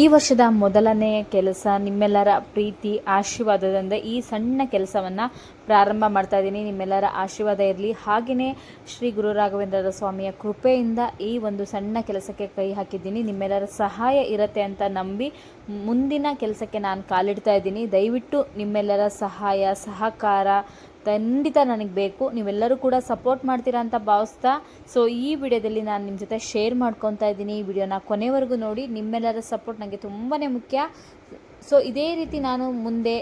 ಈ ವರ್ಷದ ಮೊದಲನೆಯ ಕೆಲಸ ನಿಮ್ಮೆಲ್ಲರ ಪ್ರೀತಿ, ಆಶೀರ್ವಾದದಿಂದ ಈ ಸಣ್ಣ ಕೆಲಸವನ್ನು ಪ್ರಾರಂಭ ಮಾಡ್ತಾ ಇದ್ದೀನಿ. ನಿಮ್ಮೆಲ್ಲರ ಆಶೀರ್ವಾದ ಇರಲಿ. ಹಾಗೆಯೇ ಶ್ರೀ ಗುರು ರಾಘವೇಂದ್ರ ಸ್ವಾಮಿಯ ಕೃಪೆಯಿಂದ ಈ ಒಂದು ಸಣ್ಣ ಕೆಲಸಕ್ಕೆ ಕೈ ಹಾಕಿದ್ದೀನಿ. ನಿಮ್ಮೆಲ್ಲರ ಸಹಾಯ ಇರುತ್ತೆ ಅಂತ ನಂಬಿ ಮುಂದಿನ ಕೆಲಸಕ್ಕೆ ನಾನು ಕಾಲಿಡ್ತಾ ಇದ್ದೀನಿ. ದಯವಿಟ್ಟು ನಿಮ್ಮೆಲ್ಲರ ಸಹಾಯ, ಸಹಕಾರ ಖಂಡಿತ ನನಗೆ ಬೇಕು. ನೀವೆಲ್ಲರೂ ಕೂಡ ಸಪೋರ್ಟ್ ಮಾಡ್ತೀರಾ ಅಂತ ಭಾವಿಸ್ತಾ ಸೊ ಈ ವಿಡಿಯೋದಲ್ಲಿ ನಾನು ನಿಮ್ಮ ಜೊತೆ ಶೇರ್ ಮಾಡ್ಕೊತಾ ಇದ್ದೀನಿ. ಈ ವಿಡಿಯೋನ ಕೊನೆವರೆಗೂ ನೋಡಿ, ನಿಮ್ಮೆಲ್ಲರ ಸಪೋರ್ಟ್ ನನಗೆ ತುಂಬಾ ಮುಖ್ಯ. ಸೊ ಇದೇ ರೀತಿ ನಾನು ಮುಂದೆ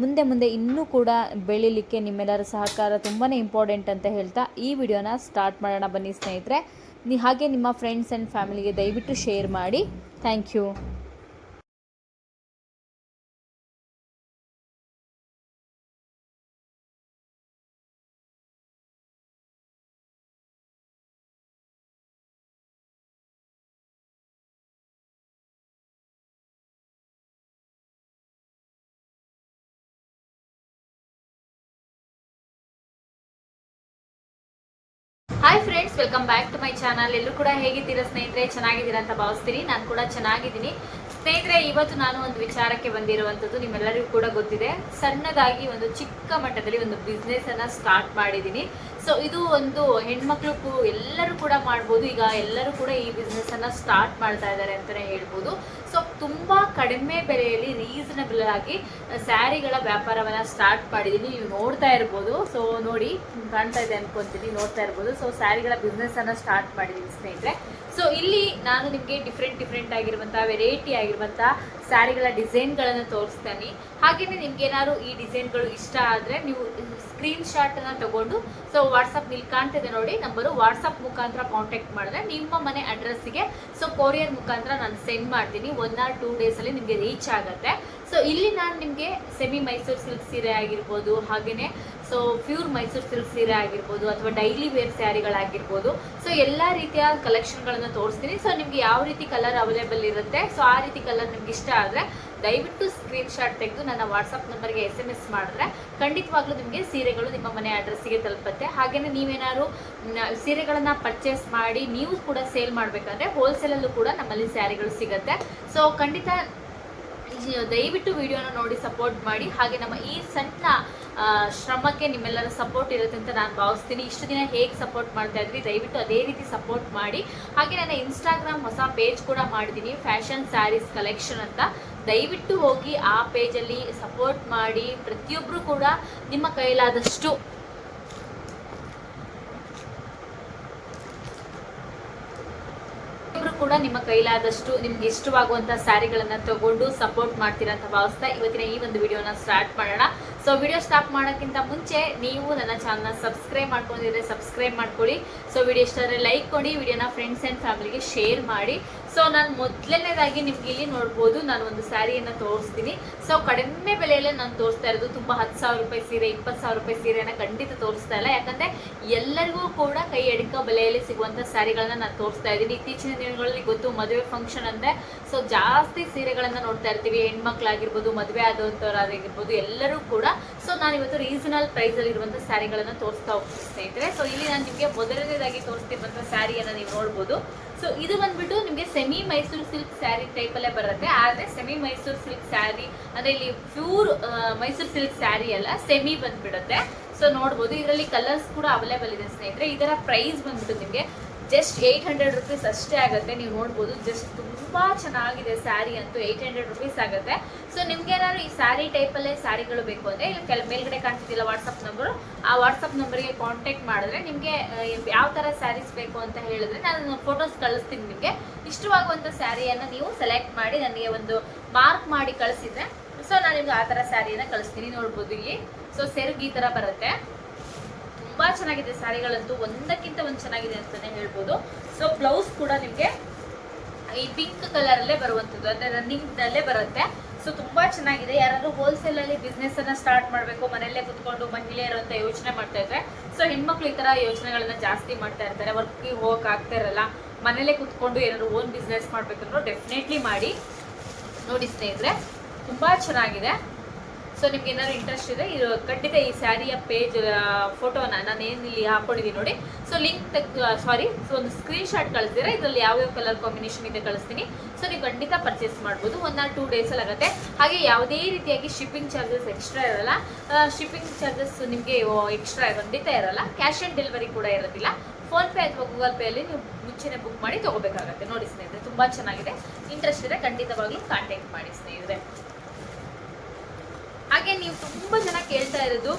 ಮುಂದೆ ಮುಂದೆ ಇನ್ನೂ ಕೂಡ ಬೆಳೀಲಿಕ್ಕೆ ನಿಮ್ಮೆಲ್ಲರ ಸಹಕಾರ ತುಂಬಾ ಇಂಪಾರ್ಟೆಂಟ್ ಅಂತ ಹೇಳ್ತಾ ಈ ವಿಡಿಯೋನ ಸ್ಟಾರ್ಟ್ ಮಾಡೋಣ ಬನ್ನಿ ಸ್ನೇಹಿತರೆ. ನೀ ಹಾಗೆ ನಿಮ್ಮ ಫ್ರೆಂಡ್ಸ್ ಆ್ಯಂಡ್ ಫ್ಯಾಮಿಲಿಗೆ ದಯವಿಟ್ಟು ಶೇರ್ ಮಾಡಿ. Thank you hi friends welcome back to my channel ಎಲ್ಲರೂ ಕೂಡ ಹೇಗಿದ್ದೀರಾ ಸ್ನೇಹಿತರೆ? ಚೆನ್ನಾಗಿದ್ದೀರಾ ಅಂತ ಭಾವಿಸ್ತೀನಿ. ನಾನು ಕೂಡ ಚೆನ್ನಾಗಿದ್ದೀನಿ. ಸ್ನೇಹಿತರೆ, ಇವತ್ತು ನಾನು ಒಂದು ವಿಚಾರಕ್ಕೆ ಬಂದಿರುವಂಥದ್ದು ನಿಮ್ಮೆಲ್ಲರಿಗೂ ಕೂಡ ಗೊತ್ತಿದೆ. ಸಣ್ಣದಾಗಿ ಒಂದು ಚಿಕ್ಕ ಮಟ್ಟದಲ್ಲಿ ಒಂದು ಬಿಸ್ನೆಸ್ ಅನ್ನ ಸ್ಟಾರ್ಟ್ ಮಾಡಿದ್ದೀನಿ. ಸೊ ಇದು ಒಂದು ಹೆಣ್ಮಕ್ಳು ಎಲ್ಲರೂ ಕೂಡ ಮಾಡ್ಬೋದು. ಈಗ ಎಲ್ಲರೂ ಕೂಡ ಈ ಬಿಸ್ನೆಸ್ ಅನ್ನ ಸ್ಟಾರ್ಟ್ ಮಾಡ್ತಾ ಇದ್ದಾರೆ ಅಂತಾನೆ ಹೇಳ್ಬೋದು. ಸೊ ತುಂಬಾ ಕಡಿಮೆ ಬೆಲೆಯಲ್ಲಿ ರೀಸನಬಲ್ ಆಗಿ ಸ್ಯಾರಿಗಳ ವ್ಯಾಪಾರವನ್ನ ಸ್ಟಾರ್ಟ್ ಮಾಡಿದ್ದೀನಿ ನೀವು ನೋಡ್ತಾ ಇರ್ಬೋದು. ಸೊ ನೋಡಿ, ಕಾಣ್ತಾ ಇದೆ ಅನ್ಕೊಂತೀನಿ. ನೋಡ್ತಾ ಇರ್ಬೋದು. ಸೊ ಸ್ಯಾರಿಗಳ ಬಿಸ್ನೆಸ್ ಅನ್ನ ಸ್ಟಾರ್ಟ್ ಮಾಡಿದ್ದೀನಿ ಸ್ನೇಹಿತರೆ. ಸೊ ಇಲ್ಲಿ ನಾನು ನಿಮಗೆ ಡಿಫ್ರೆಂಟ್ ಡಿಫ್ರೆಂಟ್ ಆಗಿರುವಂಥ ವೆರೈಟಿ ಆಗಿರುವಂಥ ಸ್ಯಾರಿಗಳ ಡಿಸೈನ್ಗಳನ್ನು ತೋರಿಸ್ತೀನಿ. ಹಾಗೆಯೇ ನಿಮ್ಗೆ ಏನಾದ್ರು ಈ ಡಿಸೈನ್ಗಳು ಇಷ್ಟ ಆದರೆ ನೀವು ಸ್ಕ್ರೀನ್ ಶಾಟ್ ಅನ್ನ ತಗೊಂಡು ಸೊ ವಾಟ್ಸಪ್ ಇಲ್ಲಿ ಕಾಣ್ತಿದೆ ನೋಡಿ, ನಂಬರು ವಾಟ್ಸಪ್ ಮುಖಾಂತರ ಕಾಂಟ್ಯಾಕ್ಟ್ ಮಾಡಿದ್ರೆ ನಿಮ್ಮ ಮನೆ ಅಡ್ರೆಸ್ಸಿಗೆ ಸೊ ಕೊರಿಯರ್ ಮುಖಾಂತರ ನಾನು ಸೆಂಡ್ ಮಾಡ್ತೀನಿ. ಒನ್ ಆರ್ ಟೂ ಡೇಸಲ್ಲಿ ನಿಮಗೆ ರೀಚ್ ಆಗುತ್ತೆ. ಸೊ ಇಲ್ಲಿ ನಾನು ನಿಮಗೆ ಸೆಮಿ ಮೈಸೂರು ಸಿಲ್ಕ್ ಸೀರೆ ಆಗಿರ್ಬೋದು ಹಾಗೆಯೇ ಸೊ ಪ್ಯೂರ್ ಮೈಸೂರು ಸಿಲ್ಕ್ ಸೀರೆ ಆಗಿರ್ಬೋದು ಅಥವಾ ಡೈಲಿ ವೇರ್ ಸ್ಯಾರಿಗಳಾಗಿರ್ಬೋದು ಸೊ ಎಲ್ಲ ರೀತಿಯ ಕಲೆಕ್ಷನ್ಗಳನ್ನು ತೋರಿಸ್ತೀನಿ. ಸೊ ನಿಮ್ಗೆ ಯಾವ ರೀತಿ ಕಲರ್ ಅವೈಲೇಬಲ್ ಇರುತ್ತೆ? ಸೊ ಆ ರೀತಿ ಕಲರ್ ನಿಮ್ಗೆ ಇಷ್ಟ ಆದರೆ ದಯವಿಟ್ಟು ಸ್ಕ್ರೀನ್ ಶಾಟ್ ತೆಗೆದು ನನ್ನ ವಾಟ್ಸಪ್ ನಂಬರ್ಗೆ ಎಸ್ ಎಂ ಎಸ್ ಮಾಡಿದ್ರೆ ಖಂಡಿತವಾಗ್ಲೂ ನಿಮಗೆ ಸೀರೆಗಳು ನಿಮ್ಮ ಮನೆ ಅಡ್ರೆಸ್ಸಿಗೆ ತಲುಪುತ್ತೆ. ಹಾಗೆಯೇ ನೀವೇನಾದ್ರು ಸೀರೆಗಳನ್ನು ಪರ್ಚೇಸ್ ಮಾಡಿ, ನೀವು ಕೂಡ ಸೇಲ್ ಮಾಡಬೇಕಂದ್ರೆ ಹೋಲ್ಸೇಲಲ್ಲೂ ಕೂಡ ನಮ್ಮಲ್ಲಿ ಸ್ಯಾರಿಗಳು ಸಿಗುತ್ತೆ. ಸೊ ಖಂಡಿತ ದಯವಿಟ್ಟು ವಿಡಿಯೋನ ನೋಡಿ ಸಪೋರ್ಟ್ ಮಾಡಿ. ಹಾಗೆ ನಮ್ಮ ಈ ಸಣ್ಣ ಶ್ರಮಕ್ಕೆ ನಿಮ್ಮೆಲ್ಲರ ಸಪೋರ್ಟ್ ಇರುತ್ತೆ ಅಂತ ನಾನು ಭಾವಿಸ್ತೀನಿ. ಇಷ್ಟು ದಿನ ಹೇಗೆ ಸಪೋರ್ಟ್ ಮಾಡ್ತಾ ಇದ್ರಿ, ದಯವಿಟ್ಟು ಅದೇ ರೀತಿ ಸಪೋರ್ಟ್ ಮಾಡಿ. ಹಾಗೆ ನನ್ನ ಇನ್ಸ್ಟಾಗ್ರಾಮ್ ಹೊಸ ಪೇಜ್ ಕೂಡ ಮಾಡಿದ್ದೀನಿ ಫ್ಯಾಷನ್ ಸ್ಯಾರೀಸ್ ಕಲೆಕ್ಷನ್ ಅಂತ. ದಯವಿಟ್ಟು ಹೋಗಿ ಆ ಪೇಜಲ್ಲಿ ಸಪೋರ್ಟ್ ಮಾಡಿ. ಪ್ರತಿಯೊಬ್ಬರು ಕೂಡ ನಿಮ್ಮ ಕೈಲಾದಷ್ಟು ಕೂಡ ನಿಮ್ಮ ಕೈಲಾದಷ್ಟು ನಿಮ್ಗೆ ಇಷ್ಟವಾಗುವಂತ ಸ್ಯಾರಿಗಳನ್ನ ತಗೊಂಡು ಸಪೋರ್ಟ್ ಮಾಡ್ತೀರಂತ ಭಾವಿಸ್ತಾ ಇವತ್ತಿನ ಈ ಒಂದು ವಿಡಿಯೋನ ಸ್ಟಾರ್ಟ್ ಮಾಡೋಣ. ಸೊ ವಿಡಿಯೋ ಸ್ಟಾರ್ಟ್ ಮಾಡೋಕ್ಕಿಂತ ಮುಂಚೆ ನೀವು ನನ್ನ ಚಾನಲ್ನ ಸಬ್ಸ್ಕ್ರೈಬ್ ಮಾಡ್ಕೊಂಡಿದ್ರೆ ಸಬ್ಸ್ಕ್ರೈಬ್ ಮಾಡ್ಕೊಳ್ಳಿ. ಸೊ ವಿಡಿಯೋ ಇಷ್ಟ ಆದರೆ ಲೈಕ್ ಕೊಡಿ, ವಿಡಿಯೋನ ಫ್ರೆಂಡ್ಸ್ ಆ್ಯಂಡ್ ಫ್ಯಾಮಿಲಿಗೆ ಶೇರ್ ಮಾಡಿ. ಸೊ ನಾನು ಮೊದಲನೇದಾಗಿ ನಿಮ್ಗೆ ಇಲ್ಲಿ ನೋಡ್ಬೋದು, ನಾನು ಒಂದು ಸ್ಯಾರಿಯನ್ನು ತೋರಿಸ್ತೀನಿ. ಸೊ ಕಡಿಮೆ ಬೆಲೆಯಲ್ಲೇ ನಾನು ತೋರಿಸ್ತಾ ಇರೋದು ತುಂಬ ಹತ್ತು ಸಾವಿರ ರೂಪಾಯಿ ಸೀರೆ, ಇಪ್ಪತ್ತು ಸಾವಿರ ರೂಪಾಯಿ ಸೀರೆನ ಖಂಡಿತ ತೋರಿಸ್ತಾ ಇಲ್ಲ. ಯಾಕಂದರೆ ಎಲ್ಲರಿಗೂ ಕೂಡ ಕೈ ಎಡ್ಕ ಬೆಲೆಯಲ್ಲಿ ಸಿಗುವಂಥ ಸ್ಯಾರಿಗಳನ್ನ ನಾನು ತೋರಿಸ್ತಾ ಇದ್ದೀನಿ. ಇತ್ತೀಚಿನ ದಿನಗಳಲ್ಲಿ ಗೊತ್ತು, ಮದುವೆ ಫಂಕ್ಷನ್ ಅಂದರೆ ಸೊ ಜಾಸ್ತಿ ಸೀರೆಗಳನ್ನು ನೋಡ್ತಾ ಇರ್ತೀವಿ. ಹೆಣ್ಮಕ್ಳಾಗಿರ್ಬೋದು, ಮದುವೆ ಆದಂಥವ್ರಾಗಿರ್ಬೋದು ಎಲ್ಲರೂ ಕೂಡ. ಸೊ ನಾನು ಇವತ್ತು ರೀಸನಲ್ ಪ್ರೈಸಲ್ಲಿ ಇರುವಂಥ ಸ್ಯಾರಿಗಳನ್ನು ತೋರಿಸ್ತಾ ಹೋಗ್ತೀನಿ ಸ್ನೇಹಿತರೆ ಸೊ ಇಲ್ಲಿ ನಾನು ನಿಮಗೆ ಮೊದಲನೇದಾಗಿ ತೋರಿಸ್ತಿರುವಂಥ ಸ್ಯಾರಿಯನ್ನು ನೀವು ನೋಡ್ಬೋದು. ಸೊ ಇದು ಬಂದ್ಬಿಟ್ಟು ನಿಮಗೆ ಸೆಮಿ ಮೈಸೂರು ಸಿಲ್ಕ್ ಸ್ಯಾರಿ ಟೈಪಲ್ಲೇ ಬರುತ್ತೆ. ಆದರೆ ಸೆಮಿ ಮೈಸೂರು ಸಿಲ್ಕ್ ಸ್ಯಾರಿ ಅಂದ್ರೆ ಇಲ್ಲಿ ಪ್ಯೂರ್ ಮೈಸೂರು ಸಿಲ್ಕ್ ಸ್ಯಾರಿ ಅಲ್ಲ ಸೆಮಿ ಬಂದ್ಬಿಡುತ್ತೆ. ಸೊ ನೋಡ್ಬೋದು. ಇದರಲ್ಲಿ ಕಲರ್ಸ್ ಕೂಡ ಅವೈಲೇಬಲ್ ಇದೆ ಸ್ನೇಹಿತರೆ. ಇದರ ಪ್ರೈಸ್ ಬಂದ್ಬಿಟ್ಟು ನಿಮಗೆ ಜಸ್ಟ್ ಏಯ್ಟ್ ಹಂಡ್ರೆಡ್ ರುಪೀಸ್ ಅಷ್ಟೇ ಆಗುತ್ತೆ, ನೀವು ನೋಡ್ಬೋದು. ಜಸ್ಟ್ ತುಂಬ ಚೆನ್ನಾಗಿದೆ ಸ್ಯಾರಿ ಅಂತೂ ಏಯ್ಟ್ ಹಂಡ್ರೆಡ್ ರುಪೀಸ್ ಆಗುತ್ತೆ. ಸೊ ನಿಮ್ಗೆ ಏನಾದ್ರು ಈ ಸ್ಯಾರಿ ಟೈಪಲ್ಲೇ ಸ್ಯಾರಿಗಳು ಬೇಕು ಅಂದರೆ, ಇಲ್ಲಿ ಕೆಲ, ಮೇಲ್ಗಡೆ ಕಾಣ್ತಿದ್ದಿಲ್ಲ ವಾಟ್ಸಪ್ ನಂಬರು ಆ ವಾಟ್ಸಪ್ ನಂಬರ್ಗೆ ಕಾಂಟ್ಯಾಕ್ಟ್ ಮಾಡಿದ್ರೆ ನಿಮಗೆ ಯಾವ ಥರ ಸ್ಯಾರೀಸ್ ಬೇಕು ಅಂತ ಹೇಳಿದ್ರೆ ನಾನು ಫೋಟೋಸ್ ಕಳಿಸ್ತೀನಿ ನಿಮಗೆ. ಇಷ್ಟವಾಗುವಂಥ ಸ್ಯಾರಿಯನ್ನು ನೀವು ಸೆಲೆಕ್ಟ್ ಮಾಡಿ ನನಗೆ ಒಂದು ಮಾರ್ಕ್ ಮಾಡಿ ಕಳಿಸಿದ್ರೆ ಸೊ ನಾನು ನಿಮ್ಗೆ ಆ ಥರ ಸ್ಯಾರಿಯನ್ನು ಕಳಿಸ್ತೀನಿ ನೋಡ್ಬೋದು ಇಲ್ಲಿ. ಸೊ ಸೆರಗು ಈ ಥರ ಬರುತ್ತೆ. ತುಂಬಾ ಚೆನ್ನಾಗಿದೆ ಸ್ಯಾರಿಗಳಂತೂ, ಒಂದಕ್ಕಿಂತ ಒಂದು ಚೆನ್ನಾಗಿದೆ ಅಂತಾನೆ ಹೇಳ್ಬೋದು. ಸೊ ಬ್ಲೌಸ್ ಕೂಡ ನಿಮಗೆ ಈ ಪಿಂಕ್ ಕಲರ್ ಅಲ್ಲೇ ಬರುವಂಥದ್ದು ಅಂದ್ರೆ ರನ್ನಿಂಗ್ ಅಲ್ಲೇ ಬರುತ್ತೆ. ಸೊ ತುಂಬಾ ಚೆನ್ನಾಗಿದೆ. ಯಾರಾದ್ರೂ ಹೋಲ್ಸೇಲ್ ಅಲ್ಲಿ ಬಿಸ್ನೆಸ್ ಅನ್ನ ಸ್ಟಾರ್ಟ್ ಮಾಡಬೇಕು, ಮನೆಯಲ್ಲೇ ಕುತ್ಕೊಂಡು ಮಹಿಳೆಯರು ಅಂತ ಯೋಚನೆ ಮಾಡ್ತಾ ಇದ್ರೆ ಸೊ ಹೆಣ್ಮಕ್ಳು ಈ ತರ ಯೋಚನೆಗಳನ್ನ ಜಾಸ್ತಿ ಮಾಡ್ತಾ ಇರ್ತಾರೆ. ವರ್ಕ್ಗೆ ಹೋಗಕ್ ಆಗ್ತಾ ಇರಲ್ಲ. ಮನೇಲೆ ಕುತ್ಕೊಂಡು ಏನಾದ್ರು ಓನ್ ಬಿಸ್ನೆಸ್ ಮಾಡ್ಬೇಕಂದ್ರೂ ಡೆಫಿನೆಟ್ಲಿ ಮಾಡಿ. ನೋಡಿ ಸ್ನೇಹಿತರೆ, ತುಂಬಾ ಚೆನ್ನಾಗಿದೆ. ಸೊ ನಿಮ್ಗೆ ಏನಾದ್ರು ಇಂಟ್ರೆಸ್ಟ್ ಇದೆ ಇದು ಖಂಡಿತ ಈ ಸ್ಯಾರಿಯ ಪೇಜ್ ಫೋಟೋನ ನಾನು ಏನು ಇಲ್ಲಿ ಹಾಕೊಂಡಿದ್ದೀನಿ ನೋಡಿ. ಸೊ ಲಿಂಕ್ ಸಾರಿ ಸೊ ಒಂದು ಸ್ಕ್ರೀನ್ ಶಾಟ್ ಕಳಿಸ್ತೀರಾ ಇದರಲ್ಲಿ ಯಾವ್ಯಾವ ಕಲರ್ ಕಾಂಬಿನೇಷನ್ ಇದೆ ಕಳಿಸ್ತೀನಿ. ಸೊ ನೀವು ಖಂಡಿತ ಪರ್ಚೇಸ್ ಮಾಡ್ಬೋದು. ಒನ್ ಆರ್ ಟೂ ಡೇಸಲ್ಲಿ ಆಗುತ್ತೆ. ಹಾಗೆ ಯಾವುದೇ ರೀತಿಯಾಗಿ ಶಿಪ್ಪಿಂಗ್ ಚಾರ್ಜಸ್ ಎಕ್ಸ್ಟ್ರಾ ಇರಲ್ಲ. ಶಿಪ್ಪಿಂಗ್ ಚಾರ್ಜಸ್ ನಿಮಗೆ ಎಕ್ಸ್ಟ್ರಾ ಖಂಡಿತ ಇರಲ್ಲ. ಕ್ಯಾಶ್ ಆನ್ ಡೆಲಿವರಿ ಕೂಡ ಇರೋದಿಲ್ಲ. ಫೋನ್ ಪೇ ಅಥವಾ ಗೂಗಲ್ ಪೇಯಲ್ಲಿ ನೀವು ಮುಂಚೆನೆ ಬುಕ್ ಮಾಡಿ ತಗೋಬೇಕಾಗತ್ತೆ. ನೋಡಿ ಸ್ನೇಹಿತರೆ, ತುಂಬ ಚೆನ್ನಾಗಿದೆ. ಇಂಟ್ರೆಸ್ಟ್ ಇದೆ ಖಂಡಿತವಾಗ್ಲೂ ಕಾಂಟ್ಯಾಕ್ಟ್ ಮಾಡಿ ಸ್ನೇಹಿತರೆ. ಹಾಗೆ ನೀವು ತುಂಬಾ ಜನ ಕೇಳ್ತಾ ಇರೋದು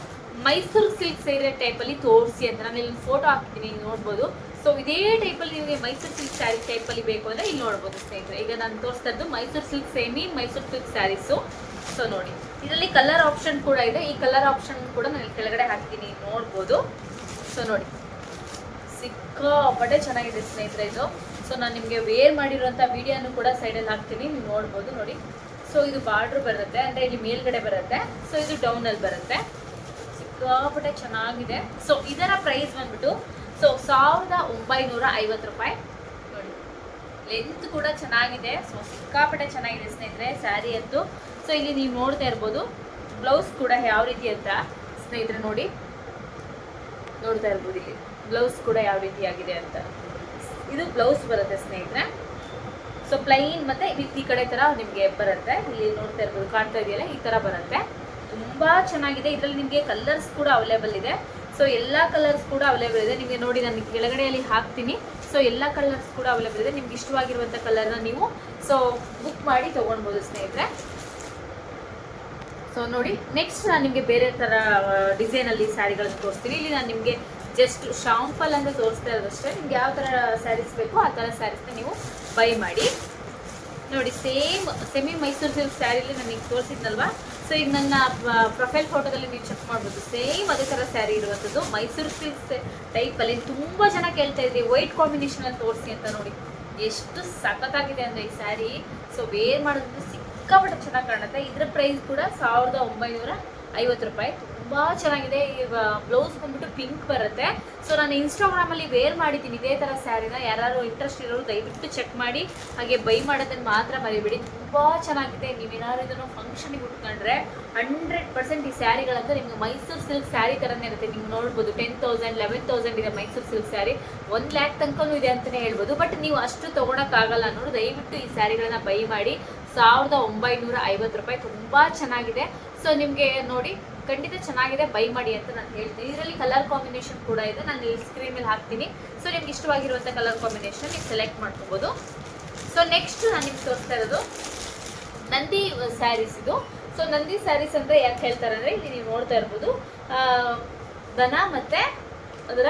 ಮೈಸೂರು ಸಿಲ್ಕ್ ಸೀರೆ ಟೈಪಲ್ಲಿ ತೋರಿಸಿ ಅಂತ. ನಾನು ಇಲ್ಲಿ ಫೋಟೋ ಹಾಕ್ತೀನಿ ನೋಡ್ಬೋದು. ಸೊ ಇದೇ ಟೈಪಲ್ಲಿ ನಿಮಗೆ ಮೈಸೂರು ಸಿಲ್ಕ್ ಸ್ಯಾರಿ ಟೈಪಲ್ಲಿ ಬೇಕು ಅಂದರೆ ಇಲ್ಲಿ ನೋಡ್ಬೋದು ಸ್ನೇಹಿತರೆ. ಈಗ ನಾನು ತೋರಿಸ್ತಾ Mysore silk semi Mysore silk saris so ನೋಡಿ. ಇದರಲ್ಲಿ ಕಲರ್ ಆಪ್ಷನ್ ಕೂಡ ಇದೆ. ಈ ಕಲರ್ ಆಪ್ಷನ್ ಕೂಡ ನಾನು ಕೆಳಗಡೆ ಹಾಕ್ತೀನಿ ನೋಡ್ಬೋದು. ಸೊ ನೋಡಿ. ಸಿಕ್ಕಾಪಟ್ಟೆ ಚೆನ್ನಾಗಿದೆ ಸ್ನೇಹಿತರೆ ಇದು. ಸೊ ನಾನು ನಿಮಗೆ ವೇರ್ ಮಾಡಿರೋಂಥ ವಿಡಿಯೋನು ಕೂಡ ಸೈಡಲ್ಲಿ ಹಾಕ್ತೀನಿ, ನೀವು ನೋಡ್ಬೋದು. ನೋಡಿ. ಸೊ ಇದು ಬಾರ್ಡ್ರ್ ಬರುತ್ತೆ, ಅಂದರೆ ಇಲ್ಲಿ ಮೇಲ್ಗಡೆ ಬರುತ್ತೆ. ಸೊ ಇದು ಡೌನಲ್ಲಿ ಬರುತ್ತೆ. ಸಿಕ್ಕಾಪಟ್ಟೆ ಚೆನ್ನಾಗಿದೆ. ಸೊ ಇದರ ಪ್ರೈಸ್ ಬಂದ್ಬಿಟ್ಟು ಸೊ ಸಾವಿರದ ಒಂಬೈನೂರ ಐವತ್ತು ರೂಪಾಯಿ. ನೋಡಿ ಲೆಂತ್ ಕೂಡ ಚೆನ್ನಾಗಿದೆ. ಸೊ ಸಿಕ್ಕಾಪಟ್ಟೆ ಚೆನ್ನಾಗಿದೆ ಸ್ನೇಹಿತರೆ ಸ್ಯಾರಿ ಅಂತೂ. ಸೊ ಇಲ್ಲಿ ನೀವು ನೋಡ್ತಾ ಇರ್ಬೋದು ಬ್ಲೌಸ್ ಕೂಡ ಯಾವ ರೀತಿ ಅಂತ. ಸ್ನೇಹಿತರೆ, ನೋಡಿ. ನೋಡ್ತಾ ಇರ್ಬೋದು ಇಲ್ಲಿ ಬ್ಲೌಸ್ ಕೂಡ ಯಾವ ರೀತಿ ಆಗಿದೆ ಅಂತ. ಇದು ಬ್ಲೌಸ್ ಬರುತ್ತೆ ಸ್ನೇಹಿತರೆ. ಸೊ ಪ್ಲೈನ್ ಮತ್ತೆ ವಿತ್ ಈ ಕಡೆ ತರ ನಿಮಗೆ ಬರುತ್ತೆ. ಇಲ್ಲಿ ನೋಡ್ತಾ ಇರ್ಬೋದು, ಕಾಣ್ತಾ ಇದೆಯಲ್ಲ, ಈ ತರ ಬರುತ್ತೆ. ತುಂಬಾ ಚೆನ್ನಾಗಿದೆ. ಇದರಲ್ಲಿ ನಿಮಗೆ ಕಲರ್ಸ್ ಕೂಡ ಅವೈಲೇಬಲ್ ಇದೆ. ಸೊ ಎಲ್ಲ ಕಲರ್ಸ್ ಕೂಡ ಅವೈಲೇಬಲ್ ಇದೆ. ನಿಮಗೆ ನೋಡಿ ನಾನು ಕೆಳಗಡೆಯಲ್ಲಿ ಹಾಕ್ತೀನಿ. ಸೊ ಎಲ್ಲ ಕಲರ್ಸ್ ಕೂಡ ಅವೈಲೇಬಲ್ ಇದೆ. ನಿಮ್ಗೆ ಇಷ್ಟವಾಗಿರುವಂಥ ಕಲರ್ನ ನೀವು ಸೊ ಬುಕ್ ಮಾಡಿ ತೊಗೊಳ್ಬೋದು ಸ್ನೇಹಿತರೆ. ಸೊ ನೋಡಿ ನೆಕ್ಸ್ಟ್ ನಾನು ನಿಮಗೆ ಬೇರೆ ಥರ ಡಿಸೈನಲ್ಲಿ ಸ್ಯಾರಿಗಳನ್ನ ತೋರಿಸ್ತೀನಿ. ಇಲ್ಲಿ ನಾನು ನಿಮಗೆ ಜಸ್ಟ್ ಶಾಂಪಲ್ ಅಂತ ತೋರಿಸ್ತಾ ಇರೋದಷ್ಟೇ. ನಿಮ್ಗೆ ಯಾವ ಥರ ಸ್ಯಾರೀಸ್ ಬೇಕೋ, ಆ ಥರ ಸ್ಯಾರೀಸ್ನ ನೀವು ಬೈ ಮಾಡಿ. ನೋಡಿ ಸೇಮ್ ಸೆಮಿ ಮೈಸೂರು ಸಿಲ್ಕ್ ಸ್ಯಾರಿಲಿ ನನಗೆ ತೋರಿಸಿದ್ನಲ್ವಾ? ಸೊ ಈಗ ನನ್ನ ಪ್ರೊಫೈಲ್ ಫೋಟೋದಲ್ಲಿ ನೀವು ಚೆಕ್ ಮಾಡ್ಬೋದು. ಸೇಮ್ ಅದೇ ಥರ ಸ್ಯಾರಿ ಇರುವಂಥದ್ದು ಮೈಸೂರು ಸಿಲ್ಕ್ ಟೈಪಲ್ಲಿ ತುಂಬ ಜನ ಕೇಳ್ತಾ ಇದ್ರಿ ವೈಟ್ ಕಾಂಬಿನೇಷನಲ್ಲಿ ತೋರಿಸಿ ಅಂತ ನೋಡಿ. ಎಷ್ಟು ಸಖತ್ತಾಗಿದೆ ಅಂದರೆ ಈ ಸ್ಯಾರಿ ಸೊ ವೇರ್ ಮಾಡೋದ್ರಿಂದ ಸಿಕ್ಕಾಪಟ್ಟೆ ಚೆನ್ನಾಗಿ ಕಾಣುತ್ತೆ. ಇದರ ಪ್ರೈಸ್ ಕೂಡ ಸಾವಿರದ ಒಂಬೈನೂರ ಐವತ್ತು ರೂಪಾಯಿ. ತುಂಬ ಚೆನ್ನಾಗಿದೆ. ಈ ಬ್ಲೌಸ್ ಬಂದ್ಬಿಟ್ಟು ಪಿಂಕ್ ಬರುತ್ತೆ. ಸೊ ನಾನು ಇನ್ಸ್ಟಾಗ್ರಾಮಲ್ಲಿ ವೇರ್ ಮಾಡಿದ್ದೀನಿ. ಇದೇ ಥರ ಸ್ಯಾರಿನ ಯಾರು ಇಂಟ್ರೆಸ್ಟ್ ಇರೋರು ದಯವಿಟ್ಟು ಚೆಕ್ ಮಾಡಿ. ಹಾಗೆ ಬೈ ಮಾಡೋದನ್ನು ಮಾತ್ರ ಮರಿಬೇಡಿ. ತುಂಬ ಚೆನ್ನಾಗಿದೆ. ನೀವೇನಾದ್ರು ಇದನ್ನು ಫಂಕ್ಷನಿಗೆ ಉಟ್ಕೊಂಡ್ರೆ ಹಂಡ್ರೆಡ್ ಪರ್ಸೆಂಟ್ ಈ ಸ್ಯಾರಿಗಳಂತೂ ನಿಮ್ಗೆ ಮೈಸೂರು ಸಿಲ್ಕ್ ಸ್ಯಾರಿ ಥರನೇ ಇರುತ್ತೆ. ನೀವು ನೋಡ್ಬೋದು ಟೆನ್ ತೌಸಂಡ್ ಲೆವೆನ್ ತೌಸಂಡ್ ಇದೆ ಮೈಸೂರು ಸಿಲ್ಕ್ ಸ್ಯಾರಿ ಒಂದು ಲ್ಯಾಕ್ ತನಕನೂ ಇದೆ ಅಂತಲೇ ಹೇಳ್ಬೋದು. ಬಟ್ ನೀವು ಅಷ್ಟು ತೊಗೊಳಕ್ಕಾಗಲ್ಲ ಅನ್ನೋದು ದಯವಿಟ್ಟು ಈ ಸ್ಯಾರಿಗಳನ್ನ ಬೈ ಮಾಡಿ. ಸಾವಿರದ ಒಂಬೈನೂರ ಐವತ್ತು ರೂಪಾಯಿ. ತುಂಬ ಚೆನ್ನಾಗಿದೆ. ಸೊ ನಿಮಗೆ ನೋಡಿ, ಖಂಡಿತ ಚೆನ್ನಾಗಿದೆ ಬೈ ಮಾಡಿ ಅಂತ ನಾನು ಹೇಳ್ತೀನಿ. ಇದರಲ್ಲಿ ಕಲರ್ ಕಾಂಬಿನೇಷನ್ ಕೂಡ ಇದೆ. ನಾನು ಇಲ್ಲಿ ಮೇಲೆ ಹಾಕ್ತೀನಿ. ಸೊ ನಿಮ್ಗೆ ಇಷ್ಟವಾಗಿರುವಂಥ ಕಲರ್ ಕಾಂಬಿನೇಷನ್ ನೀವು ಸೆಲೆಕ್ಟ್ ಮಾಡ್ಕೋಬೋದು. ಸೊ ನೆಕ್ಸ್ಟ್ ನಾನು ನಿಮ್ಗೆ ತೋರಿಸ್ತಾ ಇರೋದು ನಂದಿ ಸ್ಯಾರೀಸ್ ಇದು. ಸೊ ನಂದಿ ಸ್ಯಾರೀಸ್ ಅಂದರೆ ಯಾಕೆ ಹೇಳ್ತಾರೆ ಅಂದರೆ ಇಲ್ಲಿ ನೀವು ನೋಡ್ತಾ ಇರ್ಬೋದು ದನ ಮತ್ತು ಅದರ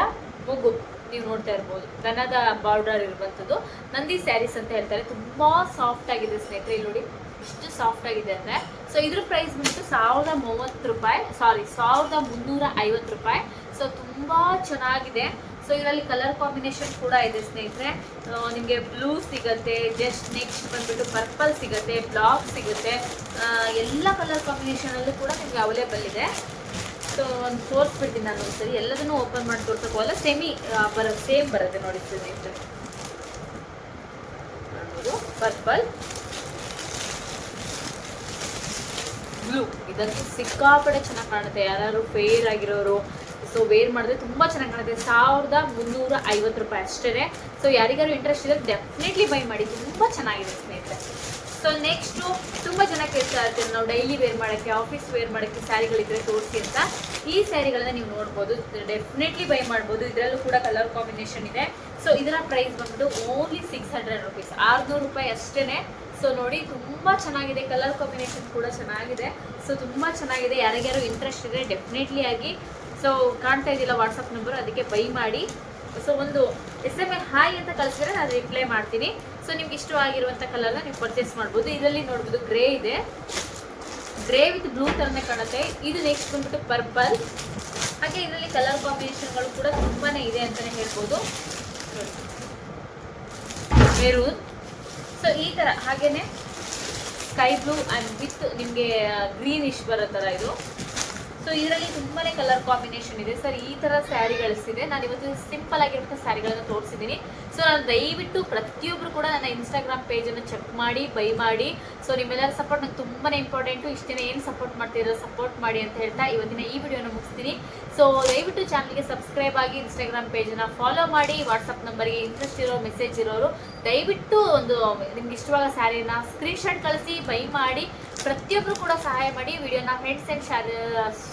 ಮುಗು ನೀವು ನೋಡ್ತಾ ಇರ್ಬೋದು. ದನದ ಬಾರ್ಡರ್ ಇರುವಂಥದ್ದು ನಂದಿ ಸ್ಯಾರೀಸ್ ಅಂತ ಹೇಳ್ತಾರೆ. ತುಂಬ ಸಾಫ್ಟ್ ಆಗಿದೆ ಸ್ನೇಹಿತರೆ, ಇಲ್ಲಿ ನೋಡಿ. ಇಷ್ಟು ಸಾಫ್ಟ್ ಆಗಿದೆ ಅಂದರೆ ಸೊ ಇದ್ರ ಪ್ರೈಸ್ ಬಂದ್ಬಿಟ್ಟು ಸಾವಿರದ ಮೂವತ್ತು ರೂಪಾಯಿ ಸಾರಿ ಸಾವಿರದ ಮುನ್ನೂರ ಐವತ್ತು ರೂಪಾಯಿ. ಸೊ ತುಂಬ ಚೆನ್ನಾಗಿದೆ. ಸೊ ಇದರಲ್ಲಿ ಕಲರ್ ಕಾಂಬಿನೇಷನ್ ಕೂಡ ಇದೆ ಸ್ನೇಹಿತರೆ. ನಿಮಗೆ ಬ್ಲೂ ಸಿಗುತ್ತೆ ಜಸ್ಟ್ ನೆಕ್ಸ್ಟ್ ಬಂದ್ಬಿಟ್ಟು ಪರ್ಪಲ್ ಸಿಗುತ್ತೆ ಬ್ಲಾಕ್ ಸಿಗುತ್ತೆ. ಎಲ್ಲ ಕಲರ್ ಕಾಂಬಿನೇಷನಲ್ಲೂ ಕೂಡ ನಿಮಗೆ ಅವೈಲೇಬಲ್ ಇದೆ. ಸೊ ಒಂದು ತೋರಿಸ್ಬಿಡ್ತೀನಿ ನಾನು ಒಂದ್ಸರಿ. ಎಲ್ಲದನ್ನು ಓಪನ್ ಮಾಡಿ ತೋರ್ಸೋಕ್ಕಲ್ಲ ಸೆಮಿ ಬರೋ ಸೇಮ್ ಬರುತ್ತೆ ನೋಡಿ ಸ್ನೇಹಿತರೆ. ಪರ್ಪಲ್ ಬ್ಲೂ ಇದಂತೂ ಸಿಕ್ಕಾಪಟ್ಟೆ ಚೆನ್ನಾಗಿ ಕಾಣುತ್ತೆ. ಯಾರು ಫೇರ್ ಆಗಿರೋರು ಸೊ ವೇರ್ ಮಾಡಿದ್ರೆ ತುಂಬ ಚೆನ್ನಾಗಿ ಕಾಣುತ್ತೆ. ಸಾವಿರದ ಮುನ್ನೂರ ಐವತ್ತು ರೂಪಾಯಿ ಅಷ್ಟೇ ಸೊ ಯಾರಿಗಾರು ಇಂಟ್ರೆಸ್ಟ್ ಇದೆ ಡೆಫಿನೆಟ್ಲಿ ಬೈ ಮಾಡಿ. ತುಂಬ ಚೆನ್ನಾಗಿದೆ ಸ್ನೇಹಿತರೆ. ಸೊ ನೆಕ್ಸ್ಟು ತುಂಬ ಜನ ಕೇಳ್ತಾ ಇರ್ತೀವಿ ನಾವು ಡೈಲಿ ವೇರ್ ಮಾಡೋಕ್ಕೆ ಆಫೀಸ್ ವೇರ್ ಮಾಡೋಕ್ಕೆ ಸ್ಯಾರಿಗಳಿದ್ರೆ ತೋರಿಸಿ ಅಂತ. ಈ ಸ್ಯಾರಿಗಳನ್ನ ನೀವು ನೋಡ್ಬೋದು. ಡೆಫಿನೆಟ್ಲಿ ಬೈ ಮಾಡ್ಬೋದು. ಇದರಲ್ಲೂ ಕೂಡ ಕಲರ್ ಕಾಂಬಿನೇಷನ್ ಇದೆ. ಸೊ ಇದರ ಪ್ರೈಸ್ ಬಂದ್ಬಿಟ್ಟು ಓನ್ಲಿ ಸಿಕ್ಸ್ ಹಂಡ್ರೆಡ್ ರುಪೀಸ್ ಆರುನೂರು ರೂಪಾಯಿ ಅಷ್ಟೇ ಸೊ ನೋಡಿ, ತುಂಬ ಚೆನ್ನಾಗಿದೆ. ಕಲರ್ ಕಾಂಬಿನೇಷನ್ ಕೂಡ ಚೆನ್ನಾಗಿದೆ. ಸೊ ತುಂಬ ಚೆನ್ನಾಗಿದೆ. ಯಾರಿಗ್ಯಾರು ಇಂಟ್ರೆಸ್ಟ್ ಇದೆ ಡೆಫಿನೆಟ್ಲಿ ಆಗಿ. ಸೊ ಕಾಣ್ತಾ ಇದಿಲ್ಲ ವಾಟ್ಸಪ್ ನಂಬರ್ ಅದಕ್ಕೆ ಬೈ ಮಾಡಿ. ಸೊ ಒಂದು ಎಸ್ ಎಂ ಎಲ್ ಹಾಯ್ ಅಂತ ಕಳಿಸಿದ್ರೆ ನಾನು ರಿಪ್ಲೈ ಮಾಡ್ತೀನಿ. ಸೊ ನಿಮ್ಗೆ ಇಷ್ಟವಾಗಿರುವಂಥ ಕಲರ್ನ ನೀವು ಪರ್ಚೇಸ್ ಮಾಡ್ಬೋದು. ಇದರಲ್ಲಿ ನೋಡ್ಬೋದು ಗ್ರೇ ಇದೆ. ಗ್ರೇ ವಿತ್ ಬ್ಲೂ ಥರನೇ ಕಾಣುತ್ತೆ. ಇದು ನೆಕ್ಸ್ಟ್ ಬಂದ್ಬಿಟ್ಟು ಪರ್ಪಲ್ ಹಾಗೆ ಇದರಲ್ಲಿ ಕಲರ್ ಕಾಂಬಿನೇಷನ್ಗಳು ಕೂಡ ತುಂಬಾ ಇದೆ ಅಂತಲೇ ಹೇಳ್ಬೋದು. ಮೆರೂನ್ ಸೊ ಈ ಥರ ಹಾಗೇನೆ ಸ್ಕೈ ಬ್ಲೂ ಆ್ಯಂಡ್ ವಿತ್ ನಿಮಗೆ ಗ್ರೀನಿಶ್ ಬರೋ ಥರ ಇದು. ಸೊ ಇದರಲ್ಲಿ ತುಂಬಾನೇ ಕಲರ್ ಕಾಂಬಿನೇಷನ್ ಇದೆ. ಸರ್ ಈ ತರ ಸ್ಯಾರಿಗಳಿಸಿದೆ ನಾನು ಇವತ್ತು ಸಿಂಪಲ್ ಆಗಿರುವಂಥ ಸ್ಯಾರಿಗಳನ್ನ ತೋರಿಸಿದ್ದೀನಿ. ಸೊ ನಾನು ದಯವಿಟ್ಟು ಪ್ರತಿಯೊಬ್ರು ಕೂಡ ನನ್ನ ಇನ್ಸ್ಟಾಗ್ರಾಮ್ ಪೇಜನ್ನು ಚೆಕ್ ಮಾಡಿ ಬೈ ಮಾಡಿ. ಸೊ ನಿಮ್ಮೆಲ್ಲರ ಸಪೋರ್ಟ್ ನಂಗೆ ತುಂಬಾನೇ ಇಂಪಾರ್ಟೆಂಟು ಇಷ್ಟು ದಿನ ಏನು ಸಪೋರ್ಟ್ ಮಾಡ್ತಿರೋ ಸಪೋರ್ಟ್ ಮಾಡಿ ಅಂತ ಹೇಳ್ತಾ ಇವತ್ತಿನ ಈ ವಿಡಿಯೋನ ಮುಗಿಸ್ತೀನಿ. ಸೊ ದಯವಿಟ್ಟು ಚಾನಲ್ಗೆ ಸಬ್ಸ್ಕ್ರೈಬ್ ಆಗಿ ಇನ್ಸ್ಟಾಗ್ರಾಮ್ ಪೇಜನ್ನು ಫಾಲೋ ಮಾಡಿ. ವಾಟ್ಸಪ್ ನಂಬರ್ಗೆ ಇಂಟ್ರೆಸ್ಟ್ ಇರೋ ಮೆಸೇಜ್ ಇರೋರು, ದಯವಿಟ್ಟು ಒಂದು ನಿಮ್ಗೆ ಇಷ್ಟವಾದ ಸ್ಯಾರಿನ ಸ್ಕ್ರೀನ್ಶಾಟ್ ಕಳಿಸಿ ಬೈ ಮಾಡಿ. ಪ್ರತಿಯೊಬ್ಬರು ಕೂಡ ಸಹಾಯ ಮಾಡಿ ವಿಡಿಯೋನ ಫ್ರೆಂಡ್ಸ್ ಆ್ಯಂಡ್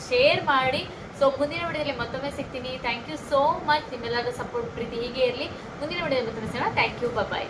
ಶೇರ್ ಮಾಡಿ. ಸೊ ಮುಂದಿನ ವಿಡಿಯೋದಲ್ಲಿ ಮತ್ತೊಮ್ಮೆ ಸಿಗ್ತೀನಿ. ಥ್ಯಾಂಕ್ ಯು ಸೋ ಮಚ್ ನಿಮ್ಮೆಲ್ಲರ ಸಪೋರ್ಟ್ ಪ್ರೀತಿ ಹೀಗೆ ಇರಲಿ. ಮುಂದಿನ ವಿಡಿಯೋದಲ್ಲಿ ಮತ್ತೊಮ್ಮೆ ಸಿಗೋಣ. Thank you bye